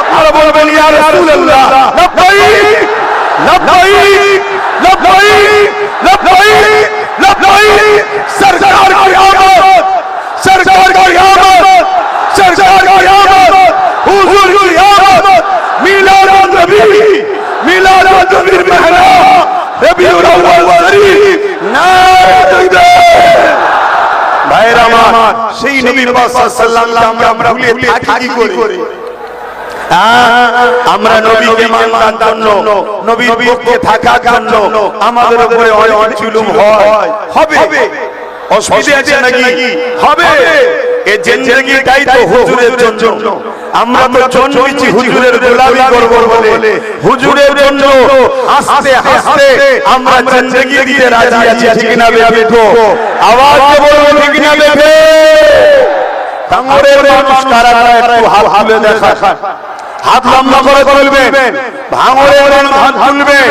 আপনারা বলবেন ইয়া রাসূলুল্লাহ লব্বাইক লব্বাইক লব্বাইক লব্বাইক লব্বাইক সরকার কি আমত সরকার কি আমত সরকার কি আমত হুজুর কি আমত মিলাদ নবী মিলাদ নবীর মেহরা রবিউল আউয়াল শরীফ তাকবীর ভাইরা আমার সেই নবী পাক সাল্লাল্লাহু আমরা আমরা ভুলে থাকি কি করে। আমরা নবীকে মানার জন্য নবীর পক্ষে থাকার জন্য আমাদের উপরে অনেক জুলুম হয়। হবে? অসুবিধা আছে নাকি? হবে? এ জিন্দেগিটাই তো হুজুরের জন্য। আমরা তো জন্মেছি হুজুরের গোলামি করব বলে। হুজুরের জন্য হাসতে হাসতে আমরা জিন্দেগি দিতে রাজি আছি ঠিক না বেঠো? আওয়াজ বলব ঠিক না বেঠে? কামড়ের মানুষ কারা কারা একটু হাত হাতে লম্বা করে তুলবেন। মানুষ হাত তুলবেন।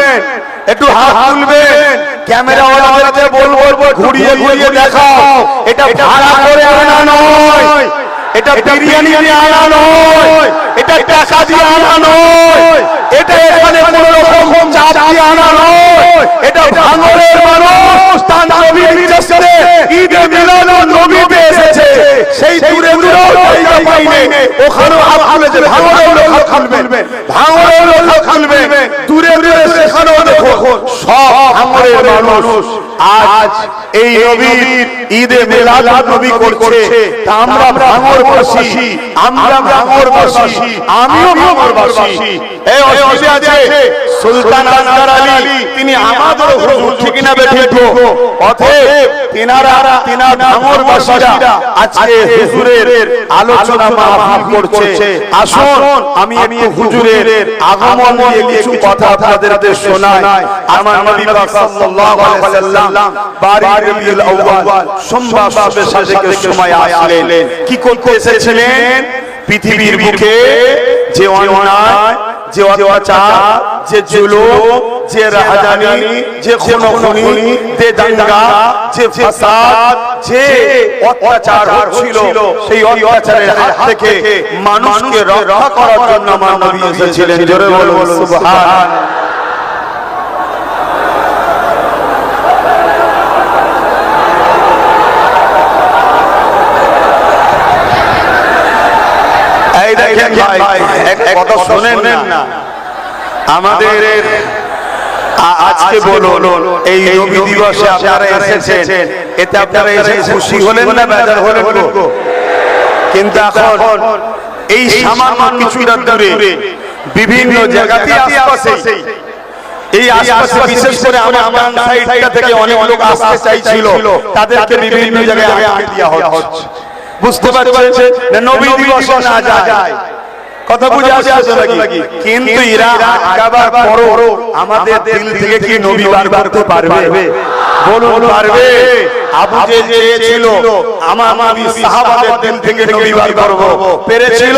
একটু হাত তুলবেন। ক্যামেরা ওয়ালাদেরকে বলব ঘুরিয়ে ঘুরিয়ে দেখাও। এটা ভাড়া করে আনা নয়। এটা বিরিয়ানি দিয়ে আনা নয়। এটা টাকা দিয়ে আনা নয়। এটা এখানে কোন রকম চাপ দিয়ে আনা নয়। এটা ভাঙড়ের মানুষ তার নবীর নির্দেশে ঈদে মিলাদুন নবীতে এসেছে। সেই দূরে দূরে জায়গা পাইনি ওখানেও হাত খুলেছে ভাঙড়েও লোক খুলবেন ভাঙড়েও লোক হাত দূরে দূরে মানুষ আজ এই নবীর ঈদে মিলাদ নবী করছে। তা আমরা ভাঙড়বাসী আমরা ভাঙড়বাসী আমিও ভাঙড়বাসী এই অসুবিধা আছে, সুলতান আসগার আলী, তিনি আমাদের হুজুর, ঠিক না বেঠিক অতএব তিনারা, তিনার ভাঙড়বাসীরা আজকে হুজুরের আলোচনা মাহফিল করছে। আসুন, আমি একটু হুজুরের আগমন নিয়ে কিছু কথা আপনাদের শোনাই। আমার নবী পাক সাল্লাল্লাহু আলাইহি ওয়াসাল্লাম বারি রবিউল আউয়াল সোমবার সবে সময় আসলেন। কি করতে এসেছিলেন? পৃথিবীর বুকে যে অন্যায়, যে অত্যাচার, যে জুলুম, যে রাহাজানি, যে খুনোখুনি, যে দাঙ্গা, যে ফাসাদ, যে অত্যাচার হচ্ছিল, সেই অত্যাচারের হাত থেকে মানুষকে রক্ষা করার জন্য আমার নবী এসেছিলেন। জোরে বলুন, সুবহান এই দেখেন ভাই কথা শোনেন না। আমাদের আজকে বলুন এই নবী দিবসে আপনারা এসেছেন। এতে আপনারা এসে খুশি হলেন না বেজার হলেন কিন্তু এখন এই সামান্য কিছুটা দূরে বিভিন্ন জায়গাতে আশপাশে এই আশপাশে বিশেষ করে আমার আমার সাইডটা থেকে অনেক লোক আসতে চাইছিল। তাদেরকে বিভিন্ন জায়গায় আটকে দেওয়া হচ্ছে। বুঝতে পারছে না নবী দিবস না যায়। কথা বুঝে আসে আসে নাকি? কিন্তু ইরা আটকাবার পরও আমাদের দিল থেকে কি নবী বার করতে পারবে? বলুন পারবে। আবু যে চেয়েছিল আমার নবী সাহাবাদের দিল থেকে নবী বার করব। পেরেছিল।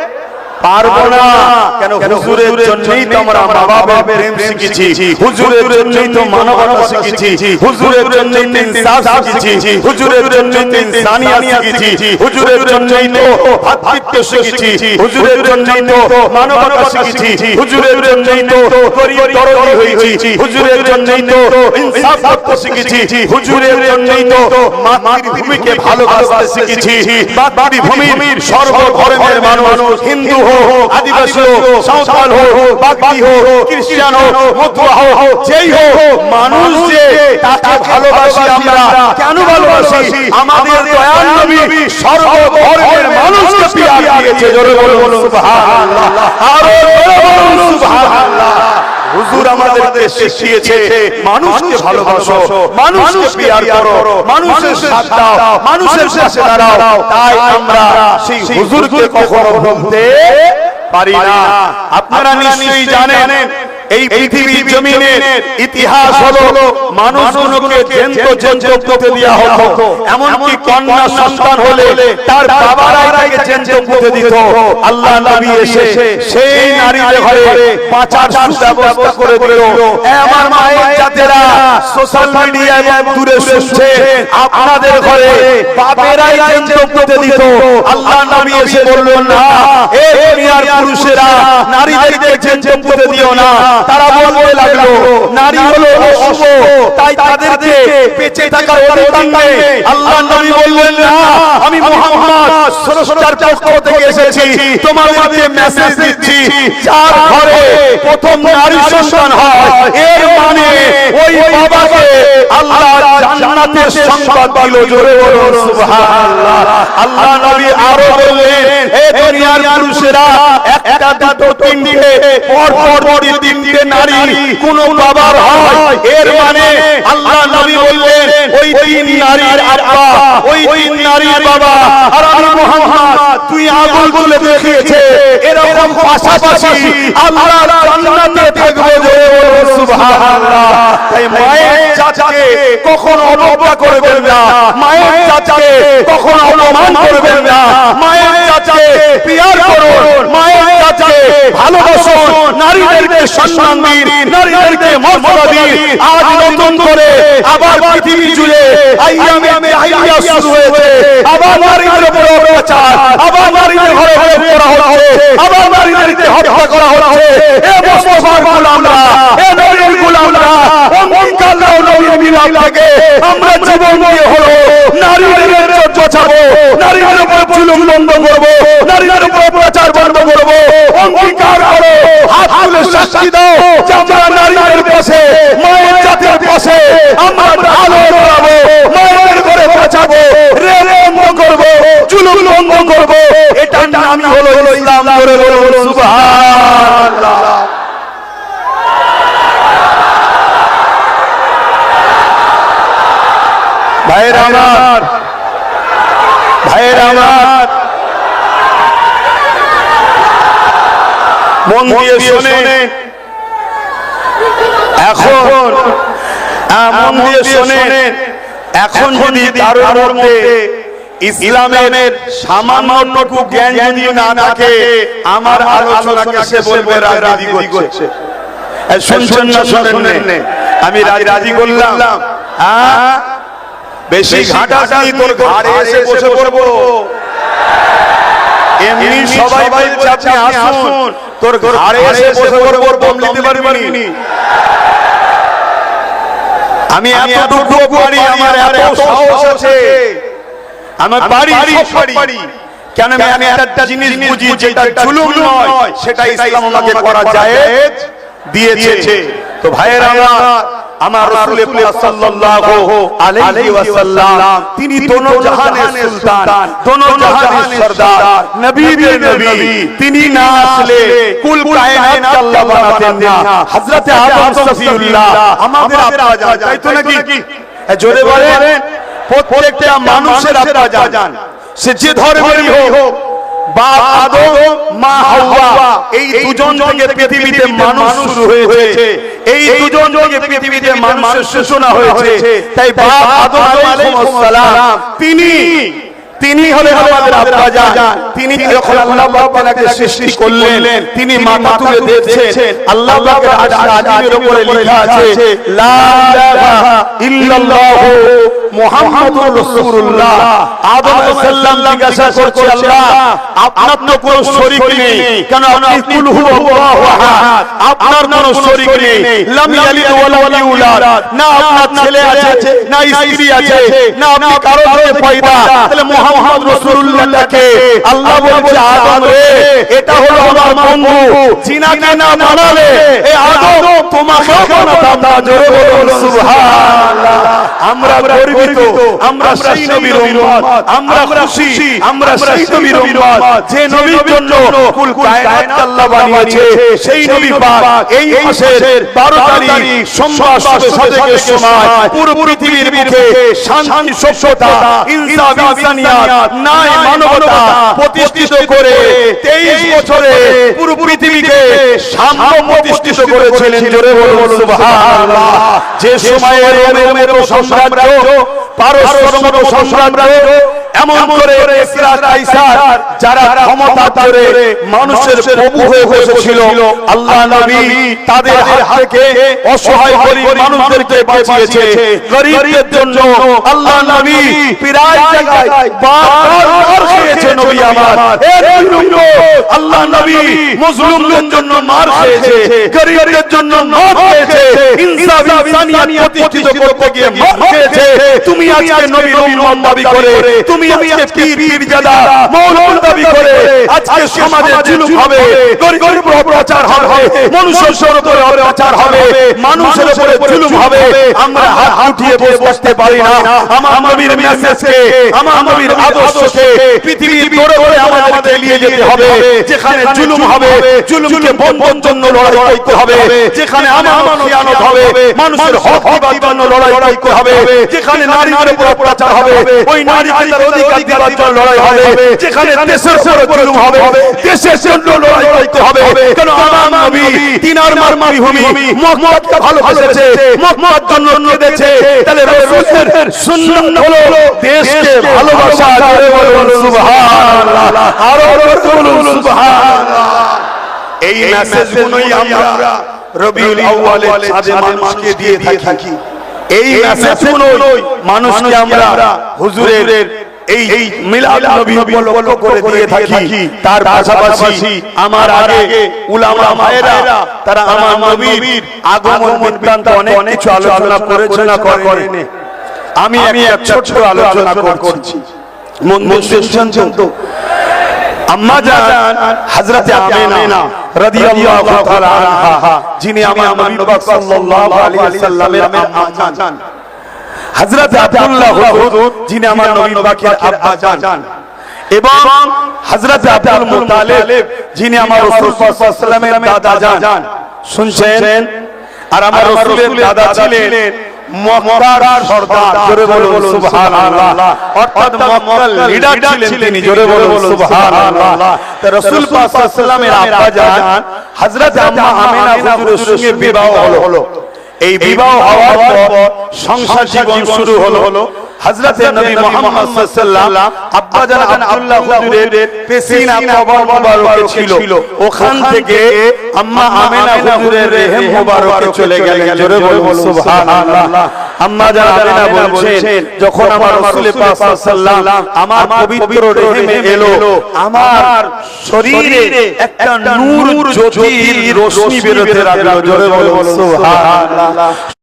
পারব না কেন হুজুরের জন্যই তো আমরা মা বাবার প্রেম শিখেছি হুজুরের জন্যই তো মানবতা শিখেছি হুজুরের জন্যই তো ইনসাফ শিখেছি হুজুরের জন্যই তো ইনসানিয়াত শিখেছি হুজুরের জন্যই তো শিখেছি হুজুরের জন্যই তো মানবতা শিখেছি হুজুরের জন্যই তো গরিব দরদি হয়েছি হুজুরের জন্যই তো ইনসাফ করতে শিখেছি হুজুরের জন্যই তো মাতৃভূমিকে ভালোবাসতে শিখেছি মাতৃভূমির সর্বধর্মের মানুষ হিন্দু হোক আদিবাসী हो সাঁওতাল हो বাগদি হোক খ্রিস্টান हो মতুয়া হোক যেই হোক মানুষ যে তাকে ভালোবাসি আমরা। কেন ভালোবাসি আমাদের দয়াল নবী সর্বধর্মের মানুষকে পিয়ার দিয়েছে জোরে বলুন সুবহানাল্লাহ। আরও জোরে বলুন সুবহানাল্লাহ। হুজুর আমাদেরকে শিখিয়েছে মানুষকে ভালোবাসো মানুষকে পিয়ার করো মানুষের সাথ দাও মানুষের সাথে দাঁড়াও তাই আমরা সেই হুজুরকে কখনো ভুলতে পারি না। আপনারা নিশ্চয়ই জানেন এই পৃথিবীর জমিনের ইতিহাস হলো মানুষগুলোকে জেন্ত জেন্ত পুঁতে দেওয়া হতো। এমনকি কন্যা সন্তান হলে তার বাবারাই তাকে জেন্ত পুঁতে দিত। আল্লাহ নবী এসে সেই নারীদের ঘরে পাচার সুব্যবস্থা করে দিল। আমার মায়ের জাতেরা সোশ্যাল মিডিয়া দূরে শুনছে আপনাদের ঘরে বাপেরাই জেন্ত দিত। আল্লাহ নবী এসে বললেন, না, এ পুরুষেরা নারীদেরকে জেন্ত পুঁতে দিও না। তারা বলতে লাগল নারী হলো অশুভ তাই তাদেরকে বেঁচে থাকার অধিকার নেই। আল্লাহ নবী বললেন না আমি মুহাম্মদ সরসরার পক্ষ থেকে এসেছি। তোমাদেরকে মেসেজ দিচ্ছি যার ঘরে প্রথম নারী সন্তান হয় এর মানে ওই বাবাকে আল্লাহ সংবাদ দিল জোরে বলুন সুবহানাল্লাহ। আল্লাহ নবী আরও বললেন দুনিয়ার পুরুষেরা একটা দুটো তিনটে পর পর পর তিনটে নারী কোন বাবার হয়। এর মানে আল্লাহ নবী বললেন ওই তিন নারীর আব্বা ওই তিন নারীর বাবা আর আমি মুহাম্মদ তুই আগুন বলে দেখিয়েছে এরকম পাশাপাশি আল্লাহ জান্নাতে থাকবে বলুন সুবহানাল্লাহ। তাই মায়ের চাচাকে কখনো অবজ্ঞা করবেন না। মায়ের চাচাকে কখনো অপমান করবেন না। মায়ের চাচাকে পিয়ার করুন। মায়ের চাচাকে ভালোবাসুন। নারীদেরকে সম্মান দিন। নারীদেরকে মর্যাদা দিন। আজ নতুন করে আবার পৃথিবী জুড়ে আইয়ামে আইয়া শুরু হয়েছে। আবার নারীদের উপর অত্যাচার। আবার নারীদের ঘরে ঘরে পড়া হচ্ছে। আবার নারীদেরকে হত্যা করা হচ্ছে। এ মুসলমান গোলামরা। এ গোলামরা। অঙ্গীকার নাও মিলাদ থেকে আমরা জীবন দিয়ে হলো। নারীদের চর্চাবো নারীদের উপর জুলুম বন্ধ করব। নারীদের উপর প্রচার বন্ধ করব। অঙ্গীকার করো। হাত তুলে সাক্ষী দাও যে আমরা নারীদের পাশে মায়ের জাতির পাশে আমরা ভালো করাবো মায়ের করে বাঁচাবো রেল বন্ধ করব জুলুম বন্ধ করব এটার নামই হলো ইসলাম করে বলব সুবহানাল্লাহ ভাইয়ের আমার। ভাইয়ের আমার। মন দিয়ে শোনে। এখন মন দিয়ে শোনে। এখন যদি তার মধ্যে ইসলামের সামান্যটুকু জ্ঞান যদি না থাকে আমার আলোচনাকে সে বলবে করছে। শুনছেন না শোনেন? আমি রাজি রাজি করলাম। হ্যাঁ বেশি ঘাটাঘাটি তোর ঘাড়ে এসে বসে পড়ব। এমনি সবাই বলছে আপনি আসুন। তোর ঘাড়ে এসে বসে পড়ব দম নিতে পারবি আমি এতটুকু পারি আমার এত সাহস আছে। আমার বাড়ি সব পারি। কেন আমি আমি একটা জিনিস বুঝি যেটা জুলুম নয় সেটা ইসলাম আমাকে করা যায় দিয়েছে। তো ভাইয়েরা আমার আমার রাসূল পাক সাল্লাল্লাহু আলাইহি ওয়াসাল্লাম তিনি দোনো জাহানের সুলতান দোনো জাহানের সরদার নবীদের নবী তিনি না আসলে কুল কায়নাত আল্লাহ বানাতেন না। হযরত আদম সফিউল্লাহ আমাদের আপা জান তাই তো নাকি? জোরে বলেন প্রত্যেকটা মানুষের আপা জান সে যে ধর্মেরই হোক বাপ আদম মা হাওয়া। এই দুজন থেকে পৃথিবীতে মানুষ শুরু হয়েছে। এই দুজন থেকে পৃথিবীতে মানুষের সূচনা হয়েছে। তাই বাপ আদম আলাইহিস সালাম। তিনি তিনি হলেন আমাদের আব্বা জান। তিনি যখন আল্লাহ পাক তাকে সৃষ্টি করলেন তিনি মাথা তুলে আল্লাহ পাকের উপরে লেখা আছে লা ইলাহা ইল্লাল্লাহু। মুহাম্মাদুর রাসূলুল্লাহ আদম আলাইহিস সালাম জিজ্ঞাসা করছে আল্লাহ আপনার তো কোনো শরীক নেই। কেন আপনি কুল হুয়াল্লাহু আহাদ? আপনার কোনো শরীক নেই। লাম ইয়ালিদ ওয়া ইউলাদ না আপনার ছেলে আছে না স্ত্রী আছে না আপনি কারও থেকে পয়দা তাহলে মুহাম্মদ রাসূলুল্লাহকে আল্লাহ বলছে আদম রে এটা হলো আমার বন্ধু। জিনাকে না মানালে এই আদম তোমাকে বানাতাম না জোরে বলুন সুবহানাল্লাহ আমরা গর্বিত। আমরা সেই নবীর উম্মত। আমরা খুশি। আমরা সেই নবীর উম্মত। যে নবীর জন্য কুল কায়নাত আল্লাহ বানিয়েছে সেই নবী পাক এই মাসের 12 তারিখ সোমবার শুভ সাদেকের সময়। পুরো পৃথিবীর বুকে শান্তি সভ্যতা ইনসাফ ইনসানিয়াত ন্যায় মানবতা প্রতিষ্ঠিত করে 23 বছরে পুরো পৃথিবীকে সাম্য প্রতিষ্ঠিত করেছিলেন জোরে বলুন সুবহানাল্লাহ। যে সময়ে রোমের সম্রাজ্য পারস্যের মতো সম্রাজ্য এমন করে যারা ক্ষমতা ধরে মানুষের প্রভু হয়ে বসেছিল আল্লাহ নবী তাদের হাত অসহায় গরিব মানুষদেরকে বাঁচিয়েছে। গরিবদের জন্য আল্লাহ নবী প্রায় জায়গায় বারবার খেয়েছে নবী আমার। নবী আল্লাহ নবী মুসলিমদের জন্য মার খেয়েছে। গরিবদের জন্য মার খেয়েছে। ইনসাফ ইনসানিয়াত প্রতিষ্ঠিত করতে গিয়ে মার খেয়েছে। তুমি আজকে নবী উম্মত দাবি করে তুমি আজকে পীর জাদা দাবি করে। আজকে সমাজে জুলুম হবে। গরিবের উপর অত্যাচার হবে। মানুষের উপরে অত্যাচার হবে। মানুষের উপরে জুলুম হবে। আমরা হাত উঠিয়ে বসতে পারি না। আমার নবীর মেসেজকে আমার নবীর আদর্শকে পৃথিবীর দৌড়ে দৌড়ে আমাদেরকে নিয়ে যেতে হবে। যেখানে জুলুম হবে জুলুমকে বন্ধন জন্য লড়াই করতে হবে। যেখানে আমার খিয়ানত হবে মানুষের হক দিবার জন্য লড়াই করতে হবে যেখানে নারীদের উপর অত্যাচার হবে ওই নারীকে তার অধিকার দেওয়ার জন্য লড়াই হবে যেখানে দেশের উপর জুলুম হবে দেশের জন্য লড়াই করতে হবে কেন আমার নবী তিনার মার মারি ভূমি মুহাম্মদকে ভালোবেসেছে মুহাম্মদ জন্য কেঁদেছে তাহলে রাসূলের সুন্নাত হলো দেশকে ভালোবাসা জোরে বলুন সুবহানাল্লাহ আরও বলুন সুবহানাল্লাহ। এই মেসেজগুলোই আমরা রবিউল চাঁদে মানুষকে দিয়ে থাকি। এই মেসেজগুলোই মানুষকে আমরা হুজুরের এই এই মিলাদ নবী উপলক্ষ করে দিয়ে থাকি। তার পাশাপাশি আমার আগে উলামা মায়েরা তারা আমার নবীর আগমন বৃত্তান্ত অনেক কিছু আলোচনা করেছে না করেনি আমি আমি এক ছোট্ট আলোচনা করছি। মন মন আম্মা জান হযরতে আমিনা রাদিয়াল্লাহু তাআলা আনহা যিনি আমার নবী সাল্লাল্লাহু আলাইহি ওয়াসাল্লামের আম্মা জান। হযরত আব্দুল্লাহ হুজুর যিনি আমার নবী পাকের আব্বা জান। এবং হযরত আব্দুল মুতালিব যিনি আমার রাসূল সাল্লাল্লাহু আলাইহি ওয়াসাল্লামের দাদা জান। শুনছেন? আর আমার রাসূলের দাদা ছিলেন মক্কার সর্দার জোরে বলুন সুবহানাল্লাহ। অর্থাৎ মক্কার লিডার ছিলেন তিনি জোরে বলুন সুবহানাল্লাহ। তো রাসূল পাক সাল্লাল্লাহু আলাইহি ওয়াসাল্লামের আব্বা জান হযরত আম্মা আমিনা হুজুরের সঙ্গে বিবাহ হলো। এই বিবাহ হওয়ার পর সংসার জীবন শুরু হলো। হযরতে নবী মুহাম্মদ সাল্লাল্লাহু আব্বা জান আব্দুল্লাহ হুজুরের পেশিনা কবর মুবারকে ছিল। ওখান থেকে আম্মা আমিনা হুজুরের রেহেম মুবারকে চলে গেলেন। জোরে বলুন সুবহানাল্লাহ। আম্মা জান আমিনা বলছেন যখন আমার রাসূল পাক সাল্লাল্লাহু আমার পবিত্র রেহেমে এলো আমার শরীরে একটা নূর জ্যোতির রশ্মি বেরোতে লাগল। জোরে বলুন সুবহানাল্লাহ।